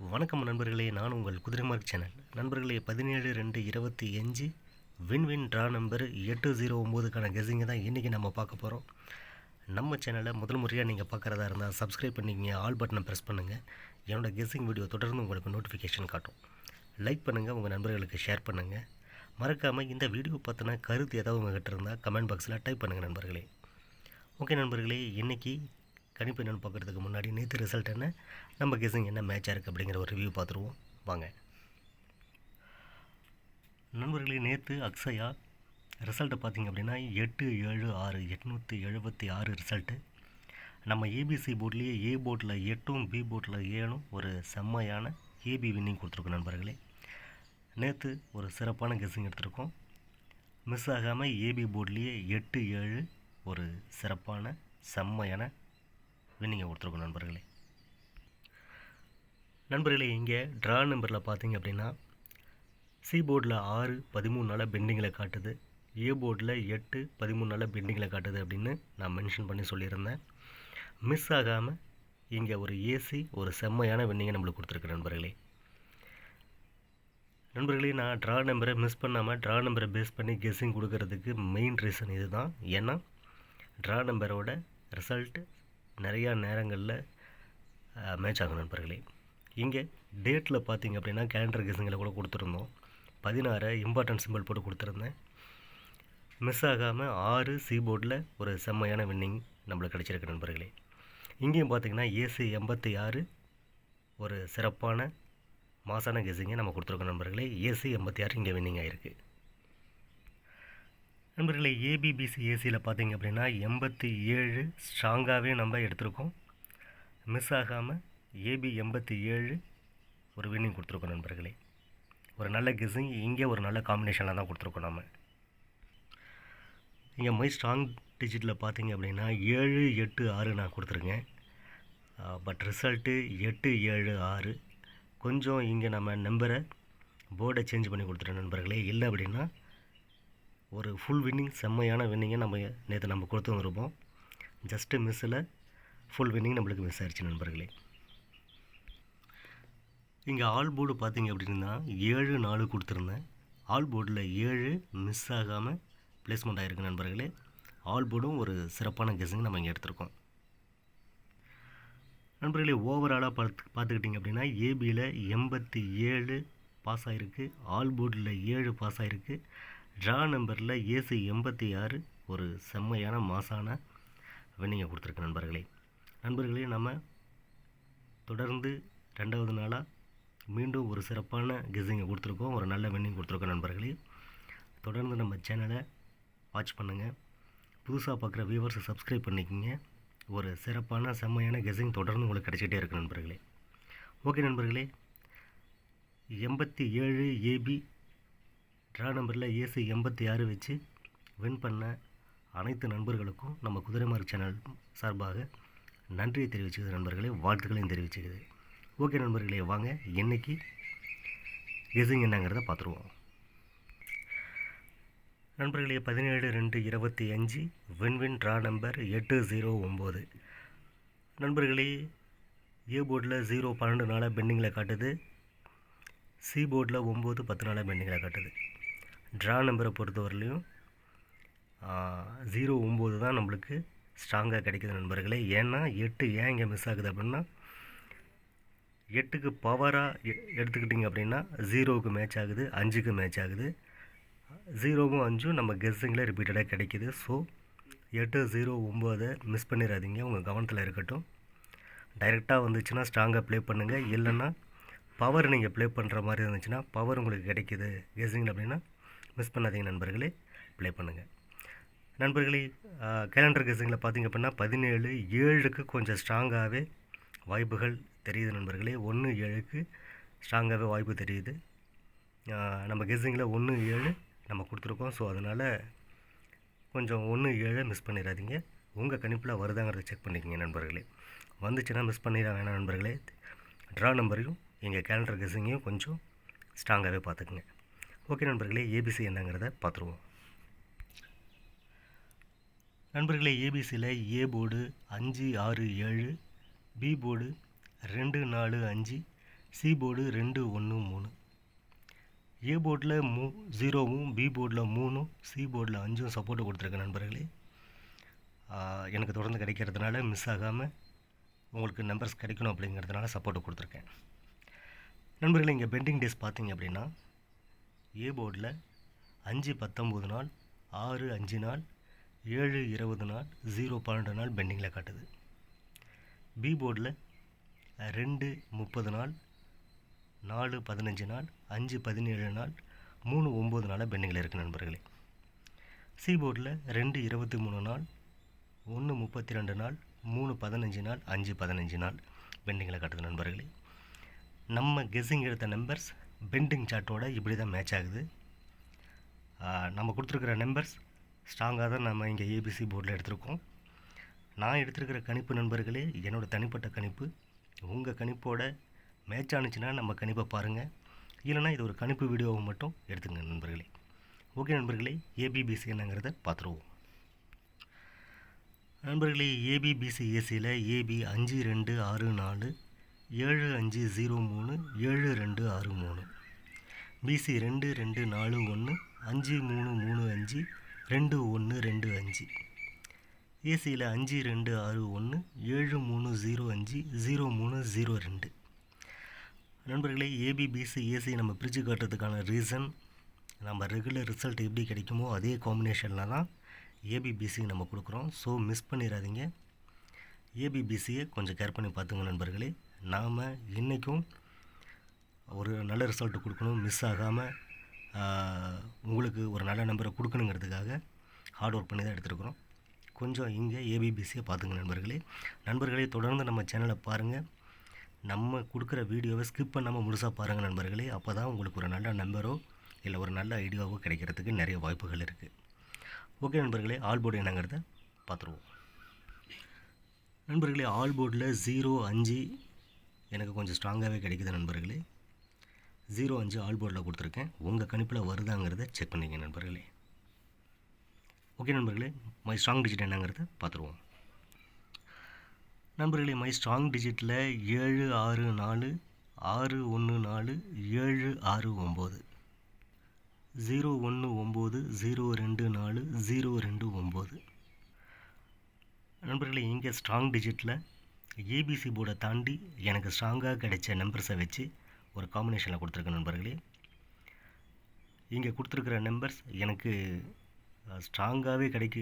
வணக்கம் நண்பர்களே நான் உங்கள் குதிரைமார்க் சேனல். நண்பர்களே பதினேழு ரெண்டு இருபத்தி அஞ்சு வின் வின் ட்ரா நம்பர் எட்டு ஜீரோ ஒம்போதுக்கான கெஸிங்கை தான் இன்றைக்கி நம்ம பார்க்க போகிறோம் நம்ம சேனலை முதல் முறையாக நீங்கள் பார்க்குறதா இருந்தால் சப்ஸ்கிரைப் பண்ணிக்கங்க ஆல் பட்டனை ப்ரெஸ் பண்ணுங்கள் என்னோடய கெஸிங் வீடியோ தொடர்ந்து உங்களுக்கு நோட்டிஃபிகேஷன் காட்டும். லைக் பண்ணுங்கள் உங்கள் நண்பர்களுக்கு ஷேர் பண்ணுங்கள் மறக்காமல் இந்த வீடியோ பார்த்தினா கருத்து ஏதாவது உங்கள்கிட்ட இருந்தால் கமெண்ட் பாக்ஸில் டைப் பண்ணுங்கள் நண்பர்களே. ஓகே நண்பர்களே இன்றைக்கி கணிப்பு என்னென்னு பார்க்குறதுக்கு முன்னாடி நேற்று ரிசல்ட் என்ன? நம்ம கெஸிங் என்ன மேட்சாக இருக்குது அப்படிங்கிற ஒரு ரிவ்யூ பார்த்துருவோம். வாங்க. நண்பர்களே நேற்று அக்ஸயா ரிசல்ட்டை பார்த்தீங்க அப்படின்னா எட்டு ஏழு ஆறு எட்நூற்றி எழுபத்தி ஆறு ரிசல்ட்டு நம்ம ஏபிசி போர்ட்லேயே ஏ போர்ட்டில் எட்டும் பி போர்ட்டில் ஏழும் ஒரு செம்மையான ஏபி வின்னிங் கொடுத்துருக்கோம் நண்பர்களே. நேற்று ஒரு சிறப்பான கெஸ்ஸிங் எடுத்திருக்கோம். மிஸ் ஆகாமல் ஏபி போர்ட்லேயே எட்டு ஏழு ஒரு சிறப்பான செம்மையான வின்னிங்கை கொடுத்துருக்கோம் நண்பர்களே. நண்பர்களே இங்கே ட்ரா நம்பரில் பார்த்தீங்க அப்படின்னா சி போர்டில் ஆறு பதிமூணு நாளாக பெண்டிங்கில் காட்டுது. ஏ போர்டில் எட்டு பதிமூணு நாளாக பெண்டிங்கில் காட்டுது அப்படின்னு நான் மென்ஷன் பண்ணி சொல்லியிருந்தேன். மிஸ் ஆகாமல் இங்கே ஒரு ஏசி ஒரு செம்மையான வின்னிங்கை நம்மளுக்கு கொடுத்துருக்கு நண்பர்களே. நண்பர்களே நான் ட்ரா நம்பரை மிஸ் பண்ணாமல் ட்ரா நம்பரை பேஸ் பண்ணி கெஸ்ஸிங் கொடுக்கறதுக்கு மெயின் ரீசன் இது தான் ஏன்னா ட்ரா நம்பரோட ரிசல்ட் நிறையா நேரங்களில் மேட்ச் ஆகும் நண்பர்களே. இங்கே டேட்டில் பார்த்தீங்க அப்படின்னா கேலண்டர் கெஸ்ஸிங்கில் கூட கொடுத்துருந்தோம். பதினாறு இம்பார்ட்டன்ட் சிம்பிள் போட்டு கொடுத்துருந்தேன். மிஸ் ஆகாமல் ஆறு சி போர்டில் ஒரு செம்மையான வின்னிங் நம்மளுக்கு கிடச்சிருக்கு நண்பர்களே. இங்கேயும் பார்த்தீங்கன்னா ஏசி எண்பத்தி ஆறு ஒரு சிறப்பான மாசான கெஸ்ஸிங்கை நம்ம கொடுத்துருக்கோம் நண்பர்களே. ஏசி எண்பத்தி ஆறு இங்கே வின்னிங் ஆகிருக்கு நண்பர்களே ஏபிபிசி ஏசியில் பார்த்தீங்க அப்படின்னா எண்பத்தி ஏழு ஸ்ட்ராங்காகவே நம்ம எடுத்திருக்கோம். மிஸ் ஆகாமல் ஏபி எண்பத்தி ஏழு ஒரு வின்னிங் கொடுத்துருக்கோம் நண்பர்களே. ஒரு நல்ல கெஸ்ஸிங் இங்கே ஒரு நல்ல காம்பினேஷனில் தான் கொடுத்துருக்கோம் நம்ம இங்கே மை ஸ்ட்ராங் டிஜிட்டில் பார்த்தீங்க அப்படின்னா ஏழு எட்டு ஆறு நான் கொடுத்துருக்கேன். பட் ரிசல்ட்டு எட்டு ஏழு ஆறு. கொஞ்சம் இங்கே நம்ம நம்பரை போர்டை சேஞ்ச் பண்ணி கொடுத்துட்டோம் நண்பர்களே. இல்லை அப்படின்னா ஒரு ஃபுல் வின்னிங் செம்மையான வின்னிங்கை நம்ம நேற்று நம்ம கொடுத்து வந்திருப்போம். ஜஸ்ட்டு மிஸ்ஸில் ஃபுல் வின்னிங் நம்மளுக்கு மிஸ் ஆயிடுச்சு நண்பர்களே. இங்கே ஆல் போர்டு பார்த்தீங்க அப்படின்னா ஏழு நாலு கொடுத்துருந்தேன். ஆல் போர்டில் ஏழு மிஸ் ஆகாமல் ப்ளேஸ்மெண்ட் ஆகிருக்கு நண்பர்களே. ஆல் போர்டும் ஒரு சிறப்பான கெஸிங் நம்ம இங்கே எடுத்திருக்கோம். நண்பர்களே ஓவராலாக பார்த்து பார்த்துக்கிட்டிங்க அப்படின்னா ஏபியில் எண்பத்தி ஏழு பாஸ் ஆகிருக்கு ஆல் போர்டில் ஏழு பாஸ் ஆகிருக்கு ட்ரா நம்பரில் ஏசி எண்பத்தி ஆறு ஒரு செம்மையான மாசான வின்னிங்கை கொடுத்துருக்கு நண்பர்களே. நண்பர்களே நம்ம தொடர்ந்து ரெண்டாவது நாளாக மீண்டும் ஒரு சிறப்பான கெஸிங்கை கொடுத்துருக்கோம். ஒரு நல்ல வின்னிங் கொடுத்துருக்கோம் நண்பர்களே. தொடர்ந்து நம்ம சேனலை வாட்ச் பண்ணுங்கள் புதுசாக பார்க்குற வியூவர்ஸை சப்ஸ்கிரைப் பண்ணிக்கோங்க. ஒரு சிறப்பான செம்மையான கெஸிங் தொடர்ந்து உங்களுக்கு கிடச்சிட்டே இருக்குது நண்பர்களே. ஓகே நண்பர்களே. எண்பத்தி ஏழு ஏபி ட்ரா நம்பரில் ஏசி எண்பத்தி ஆறு வச்சு வின் பண்ண அனைத்து நண்பர்களுக்கும் நம்ம குதிரைமார் சேனல் சார்பாக நன்றியை தெரிவிச்சுக்குது நண்பர்களே வாழ்த்துக்களையும் தெரிவிச்சுக்குது ஓகே நண்பர்களே வாங்க என்றைக்கு கெஸிங் என்னங்கிறத பார்த்துருவோம். நண்பர்களே பதினேழு ரெண்டு இருபத்தி அஞ்சு win win win draw number எட்டு ஜீரோ ஒம்பது நண்பர்களே ஏ போர்டில் ஜீரோ பன்னெண்டு நாளாக பெண்டிங்கில் காட்டுது. சி போர்டில் ஒம்பது பத்து நாளாக பெண்டிங்கில் காட்டுது. ட்ரா நம்பரை பொறுத்தவரையிலையும் ஜீரோ ஒம்பது தான் நம்மளுக்கு ஸ்ட்ராங்காக கிடைக்கிது நண்பர்களே. ஏன்னா எட்டு ஏன் இங்கே மிஸ் ஆகுது அப்படின்னா எட்டுக்கு பவராக எடுத்துக்கிட்டிங்க அப்படின்னா ஜீரோவுக்கு மேட்ச் ஆகுது அஞ்சுக்கு மேட்ச் ஆகுது. ஜீரோவும் அஞ்சும் நம்ம கெஸ்ஸிங்கில் ரிப்பீட்டடாக கிடைக்கிது. ஸோ எட்டு ஜீரோ ஒம்போதை மிஸ் பண்ணிடாதீங்க உங்கள் கவனத்தில் இருக்கட்டும். டைரெக்டாக வந்துச்சுன்னா ஸ்ட்ராங்காக ப்ளே பண்ணுங்கள் இல்லைன்னா பவர் நீங்கள் ப்ளே பண்ணுற மாதிரி இருந்துச்சுன்னா பவர் உங்களுக்கு கிடைக்கிது. கெஸ்ஸிங்கில் அப்படின்னா மிஸ் பண்ணாதீங்க நண்பர்களே. ப்ளே பண்ணுங்கள் நண்பர்களே கேலண்டர் கெஸ்ஸிங்கில் பார்த்திங்க அப்படின்னா பதினேழு ஏழுக்கு கொஞ்சம் ஸ்ட்ராங்காகவே வாய்ப்புகள் தெரியுது நண்பர்களே. ஒன்று ஏழுக்கு ஸ்ட்ராங்காகவே வாய்ப்பு தெரியுது. நம்ம கெஸ்ஸிங்கில் ஒன்று ஏழு நம்ம கொடுத்துருக்கோம். ஸோ அதனால் கொஞ்சம் ஒன்று ஏழை மிஸ் பண்ணிடாதீங்க. உங்கள் கணிப்பில் வருதாங்கிறத செக் பண்ணிக்கோங்க நண்பர்களே. வந்துச்சுன்னா மிஸ் பண்ணிட வேணாம் நண்பர்களே. ட்ரா நம்பரையும் எங்கள் கேலண்டர் கெஸ்ஸிங்கையும் கொஞ்சம் ஸ்ட்ராங்காகவே பார்த்துக்குங்க. ஓகே நண்பர்களே ஏபிசி என்னங்கிறத பார்த்துருவோம். நண்பர்களே ஏபிசியில் ஏ போர்டு அஞ்சு ஆறு ஏழு பி போர்டு ரெண்டு நாலு அஞ்சு சி போர்டு ரெண்டு ஒன்று மூணு. ஏ போர்டில் மூ ஜீரோவும் பி போர்டில் மூணும் சி போர்டில் அஞ்சும் சப்போர்ட்டு கொடுத்துருக்க நண்பர்களே. எனக்கு தொடர்ந்து கிடைக்கிறதுனால மிஸ் ஆகாமல் உங்களுக்கு நம்பர்ஸ் கிடைக்கணும் அப்படிங்கிறதுனால சப்போர்ட்டு கொடுத்துருக்கேன். நண்பர்களே இங்கே பெண்டிங் டேஸ் பார்த்தீங்க அப்படின்னா ஏ போர்டில் அஞ்சு பத்தொம்போது நாள் ஆறு அஞ்சு நாள் ஏழு இருபது நாள் ஜீரோ பன்னெண்டு நாள் பெண்டிங்கில் காட்டுது. பி போர்டில் ரெண்டு முப்பது நாள் நாலு பதினஞ்சு நாள் அஞ்சு பதினேழு நாள் மூணு ஒம்பது நாளாக பெண்டிங்கில் இருக்குது நண்பர்களே. சி போர்டில் ரெண்டு இருபத்தி மூணு நாள் ஒன்று முப்பத்தி ரெண்டு நாள் மூணு பதினஞ்சு நாள் அஞ்சு பதினஞ்சு நாள் பெண்டிங்கில் காட்டுது நண்பர்களே. நம்ம கெஸ்ஸிங் எடுத்த நம்பர்ஸ் பெண்டிங் சார்ட்டோட இப்படி தான் மேட்ச் ஆகுது நம்ம கொடுத்துருக்குற நம்பர்ஸ் ஸ்ட்ராங்காக தான் நம்ம இங்கே ஏபிசி போர்டில் எடுத்திருக்கோம். நான் எடுத்திருக்கிற கணிப்பு நண்பர்களே என்னோடய தனிப்பட்ட கணிப்பு. உங்கள் கணிப்போட மேட்ச் ஆனுச்சுன்னா நம்ம கணிப்பை பாருங்கள் இல்லைனா இது ஒரு கணிப்பு வீடியோவை மட்டும் எடுத்துங்க நண்பர்களே. ஓகே நண்பர்களே ஏபிபிசி என்னங்கிறத பார்த்துருவோம். நண்பர்களே ஏபிபிசி ஏசியில் ஏபி அஞ்சு ரெண்டு ஆறு நாலு ஏழு அஞ்சு ஜீரோ மூணு ஏழு ரெண்டு ஆறு மூணு. பிசி ரெண்டு ரெண்டு நாலு ஒன்று அஞ்சு மூணு மூணு அஞ்சு ரெண்டு ஒன்று ரெண்டு அஞ்சு. ஏசியில் அஞ்சு ரெண்டு ஆறு ஒன்று ஏழு மூணு ஜீரோ அஞ்சு ஜீரோ மூணு ஜீரோ ரெண்டு. நண்பர்களே ஏபிபிசி ஏசி நம்ம பிரித்து காட்டுறதுக்கான ரீசன் நம்ம ரெகுலர் ரிசல்ட் எப்படி கிடைக்குமோ அதே காம்பினேஷனில் தான் ஏபிபிசி நம்ம கொடுக்குறோம். ஸோ மிஸ் பண்ணிடாதீங்க. ஏபிபிசியை கொஞ்சம் கேர் பண்ணி பார்த்துங்க நண்பர்களே. நாம் இன்றைக்கும் ஒரு நல்ல ரிசல்ட் கொடுக்கணும் மிஸ் ஆகாமல் உங்களுக்கு ஒரு நல்ல நம்பரை கொடுக்கணுங்கிறதுக்காக ஹார்ட் ஒர்க் பண்ணி தான் எடுத்துருக்குறோம். கொஞ்சம் இங்கே ஏபிபிசியை பார்த்துங்க நண்பர்களே. நண்பர்களே தொடர்ந்து நம்ம சேனலை பாருங்கள் நம்ம கொடுக்குற வீடியோவை ஸ்கிப் பண்ணாமல் முழுசாக பாருங்கள் நண்பர்களே. அப்போ தான் உங்களுக்கு ஒரு நல்ல நம்பரோ இல்லை ஒரு நல்ல ஐடியாவோ கிடைக்கிறதுக்கு நிறைய வாய்ப்புகள் இருக்குது ஓகே நண்பர்களே ஆல் போர்டு என்னங்கிறத பார்த்துருவோம். நண்பர்களே ஆல் போர்டில் ஜீரோ அஞ்சு எனக்கு கொஞ்சம் ஸ்ட்ராங்காகவே கிடைக்குது நண்பர்களே. ஜீரோ அஞ்சு ஆல் போர்டில் கொடுத்துருக்கேன். உங்கள் கணிப்பில் வருதாங்கிறத செக் பண்ணிங்க நண்பர்களே. ஓகே நண்பர்களே மை ஸ்ட்ராங் டிஜிட் என்னங்கிறத பார்த்துருவோம். நண்பர்களே மை ஸ்ட்ராங் டிஜிட்டில் ஏழு ஆறு நாலு ஆறு ஒன்று நாலு ஏழு ஆறு ஒம்பது. ஜீரோ ஒன்று ஒம்பது ஜீரோ ரெண்டு நாலு ஜீரோ ரெண்டு ஒம்பது. நண்பர்களே இங்கே ஸ்ட்ராங் டிஜிட்டில் ஏபிசி போர்டை தாண்டி எனக்கு ஸ்ட்ராங்காக கிடைச்ச நம்பர்ஸை வச்சு ஒரு காம்பினேஷனில் கொடுத்துருக்கேன் நண்பர்களே. இங்கே கொடுத்துருக்குற நம்பர்ஸ் எனக்கு ஸ்ட்ராங்காகவே கிடைக்க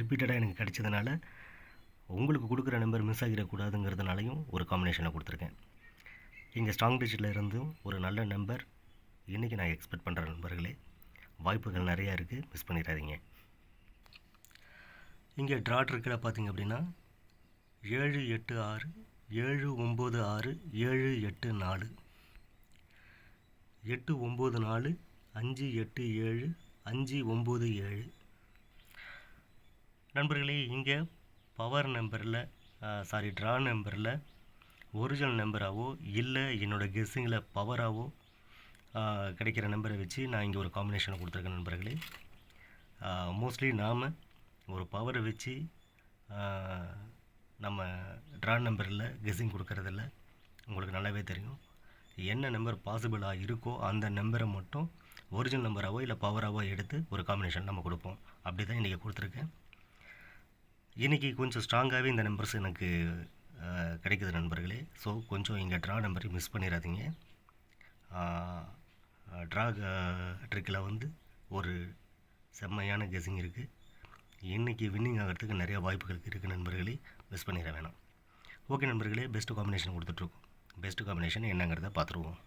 ரிப்பீட்டடாக எனக்கு கிடைச்சதுனால உங்களுக்கு கொடுக்குற நம்பர் மிஸ் ஆகிடக்கூடாதுங்கிறதுனாலையும் ஒரு காம்பினேஷனில் கொடுத்துருக்கேன். இங்கே ஸ்ட்ராங் டிஜிட்டில் இருந்தும் ஒரு நல்ல நம்பர் இன்றைக்கி நான் எக்ஸ்பெக்ட் பண்ணுற நண்பர்களே. வாய்ப்புகள் நிறையா இருக்குது மிஸ் பண்ணிடாதீங்க. இங்கே ட்ராட் இருக்கிற பார்த்தீங்க அப்படின்னா ஏழு எட்டு ஆறு ஏழு ஒம்பது ஆறு ஏழு எட்டு நாலு. எட்டு ஒம்பது நாலு அஞ்சு எட்டு ஏழு அஞ்சு ஒம்பது ஏழு. நண்பர்களே இங்கே பவர் நம்பரில் சாரி ட்ரா நம்பரில் ஒரிஜினல் நம்பராகவோ இல்லை என்னோடய கெஸ்ஸிங்கில் பவராகவோ கிடைக்கிற நம்பரை வச்சு நான் இங்கே ஒரு காம்பினேஷனை கொடுத்துருக்கேன் நண்பர்களே. மோஸ்ட்லி நாம் ஒரு பவரை வச்சு நம்ம ட்ரா நம்பரில் கெஸ்ஸிங் கொடுக்கறதில்ல. உங்களுக்கு நல்லாவே தெரியும். என்ன நம்பர் பாசிபிளாக இருக்கோ அந்த நம்பரை மட்டும் ஒரிஜினல் நம்பராகவோ இல்லை பவராகவோ எடுத்து ஒரு காம்பினேஷன் நம்ம கொடுப்போம். அப்படி தான் இன்றைக்கி கொடுத்துருக்கேன். இன்றைக்கி கொஞ்சம் ஸ்ட்ராங்காகவே இந்த நம்பர்ஸ் எனக்கு கிடைக்குது நண்பர்களே. ஸோ கொஞ்சம் இங்கே ட்ரா நம்பரை மிஸ் பண்ணிடாதீங்க. ட்ரா ட்ரிக்கில் வந்து ஒரு செம்மையான கெஸிங் இருக்குது இன்றைக்கி வின்னிங் ஆகிறதுக்கு நிறைய வாய்ப்புகள் இருக்குது நண்பர்களே. மிஸ் பண்ணிட வேணாம். ஓகே நண்பர்களே பெஸ்ட்டு காம்பினேஷன் கொடுத்துட்ருக்கோம். பெஸ்ட்டு காம்பினேஷன் என்னங்கிறத பார்த்துருவோம்.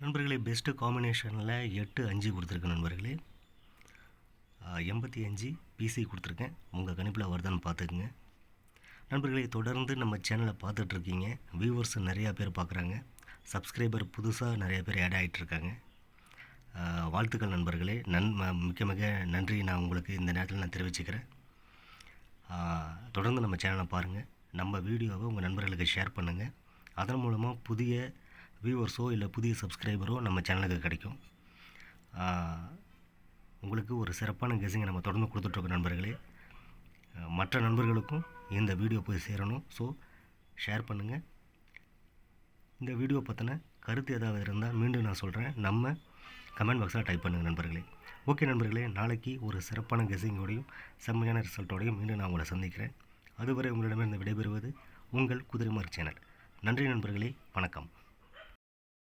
நண்பர்களே பெஸ்ட்டு காம்பினேஷனில் எட்டு அஞ்சு கொடுத்துருக்கேன் நண்பர்களே. எண்பத்தி அஞ்சு பிசி கொடுத்துருக்கேன். உங்கள் கணிப்பில் வருதான்னு பார்த்துக்குங்க. நண்பர்களே தொடர்ந்து நம்ம சேனலை பார்த்துட்ருக்கீங்க. வியூவர்ஸ் நிறையா பேர் பார்க்குறாங்க. சப்ஸ்கிரைபர் புதுசாக நிறைய பேர் ஆட் ஆகிட்டுருக்காங்க வாழ்த்துக்கள் நண்பர்களே. நன் மிக்க மிக நன்றி. நான் உங்களுக்கு இந்த நேரத்தில் நான் தெரிவிச்சுக்கிறேன். தொடர்ந்து நம்ம சேனலை பாருங்கள் நம்ம வீடியோவை உங்கள் நண்பர்களுக்கு ஷேர் பண்ணுங்கள் அதன் மூலமாக புதிய வியூவர்ஸோ இல்லை புதிய சப்ஸ்கிரைபரோ நம்ம சேனலுக்கு கிடைக்கும். உங்களுக்கு ஒரு சிறப்பான கெஸிங்கை நம்ம தொடர்ந்து கொடுத்துட்ருக்கோம் நண்பர்களே. மற்ற நண்பர்களுக்கும் இந்த வீடியோ போய் சேரணும். ஸோ ஷேர் பண்ணுங்கள் இந்த வீடியோ பற்றின கருத்து ஏதாவது இருந்தால் மீண்டும் நான் சொல்கிறேன் நம்ம கமெண்ட் பாக்ஸில் டைப் பண்ணுங்கள் நண்பர்களே. ஓகே நண்பர்களே நாளைக்கு ஒரு சிறப்பான கெஸிங்கோடையும் செம்மையான ரிசல்ட்டோடையும் மீண்டும் நான் உங்களை சந்திக்கிறேன். அதுவரை உங்களிடமிருந்து விடைபெறுவது உங்கள் குதிரைமார் சேனல். நன்றி நண்பர்களே வணக்கம்.